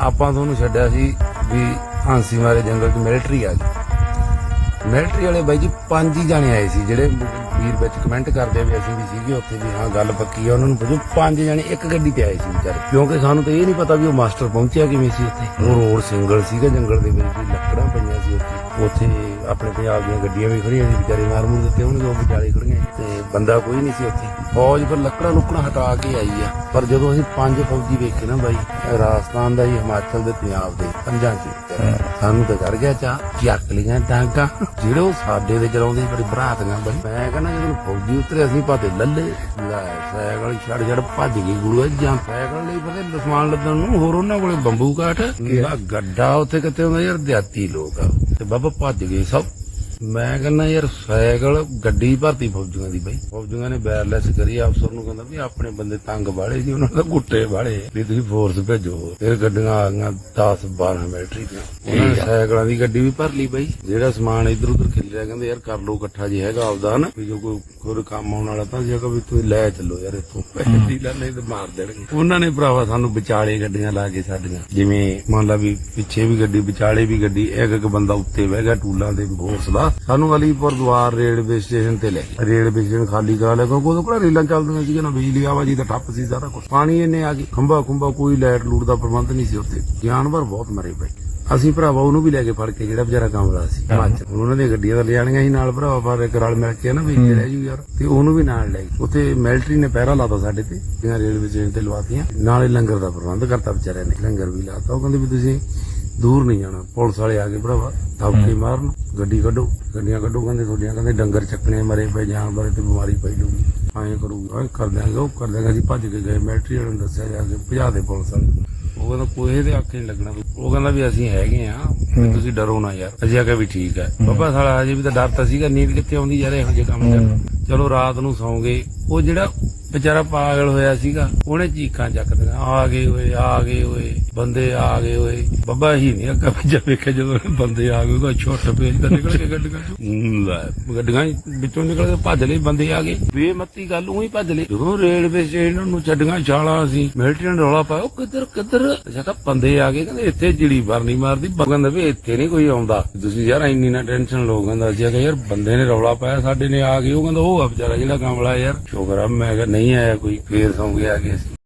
ਆਪਾਂ ਤੁਹਾਨੂੰ ਛੱਡਿਆ ਸੀ ਵੀ ਹਾਂਸੀ ਮਾਰੇ ਜੰਗਲ 'ਚ ਮਿਲਟਰੀ ਆ ਗਈ ਮਿਲਟਰੀ ਵਾਲੇ ਬਾਈ ਜੀ, ਪੰਜ ਹੀ ਜਾਣੇ ਆਏ ਸੀ, ਜਿਹੜੇ ਵੀਰ ਵਿੱਚ ਕਮੈਂਟ ਕਰਦੇ ਵੀ ਅਸੀਂ ਵੀ ਸੀਗੇ, ਉੱਥੇ ਵੀ ਹਾਂ, ਗੱਲ ਪੱਕੀ ਆ, ਉਹਨਾਂ ਨੂੰ ਪੁੱਛੋ, ਪੰਜ ਜਾਣੇ ਇੱਕ ਗੱਡੀ ਤੇ ਆਏ ਸੀ ਵਿਚਾਰੇ। ਕਿਉਂਕਿ ਸਾਨੂੰ ਤਾਂ ਇਹ ਨਹੀਂ ਪਤਾ ਵੀ ਉਹ ਮਾਸਟਰ ਪਹੁੰਚਿਆ ਕਿਵੇਂ ਸੀ ਉੱਥੇ। ਉਹ ਰੋਡ ਸਿੰਗਲ ਸੀਗਾ, ਜੰਗਲ ਦੇ ਵਿੱਚ ਲੱਕੜਾਂ ਪਈਆਂ ਸੀ ਉੱਥੇ। ਉੱਥੇ ਆਪਣੇ ਪੰਜਾਬ ਦੀਆਂ ਗੱਡੀਆਂ ਵੀ ਖੜੀਆਂ ਸੀ, ਵਿਚਾਰੇ ਮਾਰ ਦਿੱਤੇ ਹੋਣਗੇ, ਉਹ ਵਿਚਾਲੇ ਖੜੀਆਂ ਤੇ ਬੰਦਾ ਕੋਈ ਨਹੀਂ ਸੀ ਉੱਥੇ। ਫੌਜ ਪਰ ਲੱਕੜਾਂ ਲੁੱਕੜਾਂ ਹਟਾ ਕੇ ਆਈ ਆ। ਪਰ ਜਦੋਂ ਅਸੀਂ ਪੰਜ ਫੌਜੀ ਵੇਖੇ ਨਾ ਬਾਈ, ਰਾਜਸਥਾਨ ਦਾ ਹੀ ਹਿਮਾਚਲ ਦੇ ਪੰਜਾਬ ਦੇ, ਪੰਜਾਂ ਚ। ਸਾਨੂੰ ਤਾਂ ਕਰ ਗਿਆ ਚਾ ਚੱਕ ਲੀਆਂ ਡਾਂਗਾ। ਜਿਹੜੇ ਉਹ ਸਾਡੇ ਦੇ ਚਲਾਉਂਦੇ ਬੜੀ ਬਰਾਤੀਆਂ ਬਈ ਮੈਂ ਕਹਿੰਦਾ ਜਦੋਂ ਫੌਜੀ ਉਤਰੇ, ਅਸੀਂ ਪਾਤੇ ਲੱਲੇ। ਲੈ, ਸਾਈਕਲ ਛੜ ਛੜ ਭੱਜ ਗਈ ਗੁਰੂ ਜਾਂ ਸਾਈਕਲ ਲਈ ਪਤਾ ਸਮਾਨ ਲੱਦਣ ਨੂੰ, ਹੋਰ ਉਹਨਾਂ ਕੋਲੇ ਬੰਬੂ ਕਾਠ। ਗੱਡਾ ਉੱਥੇ ਕਿਤੇ ਹੁੰਦਾ, ਯਾਰ ਦਿਹਾਤੀ ਲੋਕ ਆ। ਤੇ ਬਾਬਾ ਭੱਜ ਗਏ ਸਭ। ਮੈਂ ਕਹਿੰਦਾ ਯਾਰ ਸਾਈਕਲ ਗੱਡੀ ਭਰਤੀ ਫੌਜੀਆਂ ਦੀ ਬਈ। ਫੌਜੀਆਂ ਨੇ ਵਾਇਰਲੈਸ ਕਰੀ ਅਫਸਰ ਨੂੰ ਕਹਿੰਦਾ ਵੀ ਆਪਣੇ ਬੰਦੇ ਤੰਗ ਬਾੜੇ ਜੀ ਉਹਨਾਂ ਦਾ ਗੁੱਟੇ ਬਾੜੇ ਵੀ ਤੁਸੀਂ ਫੋਰਸ ਭੇਜੋ। ਫਿਰ ਗੱਡੀਆਂ ਆ ਗਈਆਂ 10 12 ਮਿਲਟਰੀ ਦੀਆਂ। ਉਹਨਾਂ ਨੇ ਸਾਈਕਲਾਂ ਦੀ ਗੱਡੀ ਵੀ ਭਰ ਲਈ ਬਈ। ਜਿਹੜਾ ਸਮਾਨ ਇਧਰ ਉਧਰ ਖਿਲਰਿਆ ਕਹਿੰਦੇ ਯਾਰ ਕਰ ਲੋ ਇਕੱਠਾ ਜੀ ਹੈਗਾ ਆਪਦਾ ਨਾ ਵੀ ਜੋ ਕੋਈ ਹੋਰ ਕੰਮ ਆਉਣ ਵਾਲਾ ਤਾਂ ਜੇ ਵੀ ਤੁਸੀਂ ਲੈ ਚੱਲੋ ਯਾਰ ਇੱਥੋਂ। ਪੈਸੇ ਲੈ ਨਹੀਂ ਤੇ ਮਾਰ ਦੇਣਗੇ। ਉਹਨਾਂ ਨੇ ਭਰਾਵਾ ਸਾਨੂੰ ਵਿਚਾਲੇ ਗੱਡੀਆਂ ਲਾ ਕੇ ਸਾਡੀਆਂ ਜਿਵੇਂ ਮੰਨ ਲਾ ਵੀ ਪਿੱਛੇ ਵੀ ਗੱਡੀ ਵਿਚਾਲੇ ਵੀ ਗੱਡੀ ਇੱਕ ਇੱਕ ਬੰਦਾ ਉੱਤੇ ਬਹਿ ਗਿਆ ਟੂਲਾਂ ਦੇ ਫੋਰਸ ਦਾ ਸਾਨੂੰ ਅਲੀਪੁਰ ਦਵਾਰ ਰੇਲਵੇ ਸਟੇਸ਼ਨ ਤੇ ਲੈ ਗਏ। ਰੇਲਵੇ ਸਟੇਸ਼ਨ ਖਾਲੀ ਕਰਾ ਲਿਆ ਕਿਉਂਕਿ ਉਦੋਂ ਕੋਲ ਰੇਲਾਂ ਚੱਲਦੀਆਂ ਸੀ ਨਾ ਬਿਜਲੀ ਆਵਾਜੀ ਦਾ ਠੱਪ ਸੀ ਸਾਰਾ ਕੁਝ ਪਾਣੀ ਇੰਨੇ ਆ ਗਏ ਖੰਭਾ ਖੁੰਭਾ ਕੋਈ ਲਾਈਟ ਲੂਟ ਦਾ ਪ੍ਰਬੰਧ ਨਹੀਂ ਸੀ ਉੱਥੇ। ਜਾਨਵਰ ਬਹੁਤ ਮਰੇ ਪਏ। ਅਸੀਂ ਭਰਾਵਾ ਉਹਨੂੰ ਵੀ ਲੈ ਕੇ ਫੜ ਕੇ ਜਿਹੜਾ ਵਿਚਾਰਾ ਕਮਲਾ ਸੀ ਹਿਮਾਚਲ। ਉਹਨਾਂ ਦੀਆਂ ਗੱਡੀਆਂ ਤਾਂ ਲਿਆਣੀਆਂ ਸੀ ਨਾਲ ਭਰਾਵਾ ਪਰ ਇੱਕ ਰਲ ਮਿਲ ਕੇ ਨਾ ਵੀ ਇੱਥੇ ਰਹਿ ਜੂ ਯਾਰ। ਤੇ ਉਹਨੂੰ ਵੀ ਨਾਲ ਲੈ ਗਏ। ਉੱਥੇ ਮਿਲਟਰੀ ਨੇ ਪਹਿਰਾ ਲਾਤਾ ਸਾਡੇ ਤੇ ਜਿਹੜੀਆਂ ਰੇਲਵੇ ਸਟੇਸ਼ਨ ਤੇ ਲਵਾਤੀਆਂ। ਨਾਲੇ ਲੰਗਰ ਦਾ ਪ੍ਰਬੰਧ ਕਰਤਾ ਵਿਚਾਰਿਆਂ ਨੇ। ਲੰਗਰ ਵੀ ਲਾਤਾ। ਉਹ ਕਹਿੰਦੇ ਵੀ ਤੁਸੀਂ ਦੂਰ ਨਹੀਂ ਜਾਣਾ। ਪੁਲਿਸ ਵਾਲੇ ਆ ਗਏ ਭਰਾਵਾ ਥਾਪਕੇ ਮਾਰਨ। ਗੱਡੀ ਕੱਢੋ ਗੱਡੀਆਂ ਕੱਢੋ ਕਹਿੰਦੇ ਤੁਹਾਡੀਆਂ ਕਹਿੰਦੇ ਡੰਗਰ ਚੱਕਣੇ ਮਰੇ ਪਏ ਜਾਨਵਰ ਤੇ ਬਿਮਾਰੀ ਪਈ ਲੂਗੀ ਐਂ ਕਰੂਗੀ ਕਰ ਦਿਆਂਗੇ ਉਹ ਕਰ ਦਿਆਂਗੇ ਅਸੀਂ ਭੱਜ ਕੇ ਗਏ ਮਿਲਟਰੀ ਵਾਲੇ ਨੂੰ ਦੱਸਿਆ ਜਾ ਕੇ ਭਜਾ ਦੇ ਪੁਲਿਸ ਵਾਲੇ। ਉਹ ਕਹਿੰਦਾ ਕੋਈ ਦੇ ਆਖੇ ਨਹੀਂ ਲੱਗਣਾ। ਉਹ ਕਹਿੰਦਾ ਵੀ ਅਸੀਂ ਹੈਗੇ ਆ ਤੁਸੀਂ ਡਰੋ ਨਾ ਯਾਰ। ਅਸੀਂ ਆਖਿਆ ਵੀ ਠੀਕ ਹੈ। ਬਾਬਾ ਸਾਲਾ ਅਜੇ ਵੀ ਤਾਂ ਡਰ ਤਾਂ ਸੀਗਾ ਨੀਂਦ ਕਿੱਥੇ ਆਉਂਦੀ ਯਾਰ ਇਹੋ ਜਿਹੇ ਕੰਮ ਕਰ ਚਲੋ ਰਾਤ ਨੂੰ ਸੌਂ ਗਏ ਉਹ ਜਿਹੜਾ ਵਿਚਾਰਾ ਪਾਗਲ ਹੋਇਆ ਸੀਗਾ, ਉਹਨੇ ਚੀਕਾਂ ਚੱਕਦੀਆਂ। ਆ ਗਏ ਓਏ, ਆ ਗਏ ਓਏ, ਬੰਦੇ ਆ ਗਏ ਓਏ। ਬੱਬਾ ਹੀ ਨਹੀਂ ਅੱਗਾ ਪਿੱਛੇ ਵੇਖਿਆ ਜਦੋਂ ਬੰਦੇ ਆ ਗਏ, ਉਹਦਾ ਛੋਟ ਪੇਜ ਤਾਂ ਨਿਕਲ ਕੇ ਗੱਡੀਆਂ ਚੋਂ ਗੱਡੀਆਂ ਵਿੱਚੋਂ ਨਿਕਲ ਕੇ ਭੱਜ ਲਏ ਬੰਦੇ ਆ ਗਏ। ਬੇਮੱਤੀ ਗੱਲ, ਉਹੀ ਭੱਜ ਲਏ ਜਦੋਂ ਰੇਲਵੇ ਸਟੇਸ਼ਨ ਨੂੰ ਛੱਡੀਆਂ ਛਾਲਾਂ ਅਸੀਂ ਮਿਲਟਰੀ ਨੇ ਰੌਲਾ ਪਾਇਆ, ਉਹ ਕਿੱਧਰ ਕਿੱਧਰ? ਜਗਾ ਬੰਦੇ ਆ ਗਏ, ਕਹਿੰਦੇ ਇੱਥੇ ਜਿੜੀ ਵਾਰ ਨਹੀਂ ਮਾਰਦੀ ਕਹਿੰਦਾ ਵੀ ਇੱਥੇ ਨਹੀਂ ਕੋਈ ਆਉਂਦਾ। ਤੁਸੀਂ ਯਾਰ ਇੰਨੀ ਨਾ ਟੈਨਸ਼ਨ ਲਓ, ਕਹਿੰਦਾ ਸੀ ਯਾਰ ਬੰਦੇ ਨੇ ਰੌਲਾ ਪਾਇਆ, ਸਾਡੇ ਨੇ ਆ ਗਏ। ਉਹ ਕਹਿੰਦਾ, ਉਹ ਆ ਵਿਚਾਰਾ ਜਿਹੜਾ ਕਮਲਾ ਯਾਰ ਸ਼ੁਕਰ ਆ ਮੈਂ ਕਿਹਾ ਨਹੀਂ ਆਇਆ ਕੋਈ ਫੇਰ ਸੌਂ ਗਿਆ ਆ ਕੇ ਅਸੀਂ।